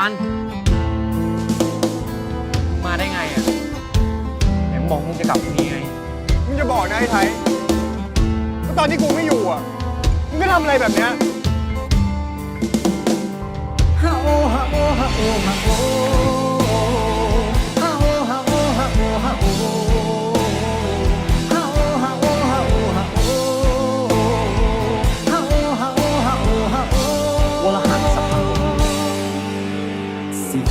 าน มาได้ไงอะไหนมึงบอกมึงจะกลับที่นี่ไง มึงจะบอกนะไอ้ไทยว่าตอนที่กูไม่อยู่อะ มึงก็ทำอะไรแบบเนี้ย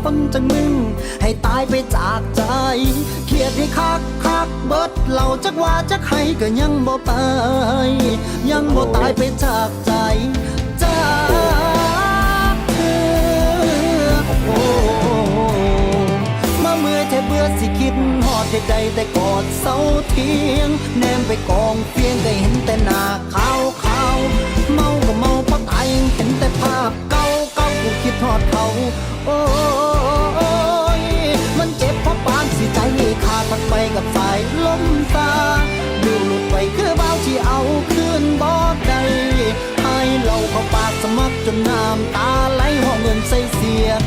คนจังมึง ให้ตายไปจากใจเครียดให้คักคักเบิดเหล่าจักว่าจักให้ก็ยังบ่ไป ยังบ่ตายไปจากใจจากเธอโอ้มาเมื่อยแทบเบื่อสิคิดหอดใจใจแต่กอดเสาเทียง แนมไปกองเพียงได้เห็น คิดทอดเขา โอ้ย มันเจ็บเพราะปานสิใจขาดพัดไปกับสายลมตาดูหลุดไปคือเบาที่เอาคืนบ่ได้ให้เราเข้าปากสมัครจนน้ำตาไหลห้องเงินใส่เสียง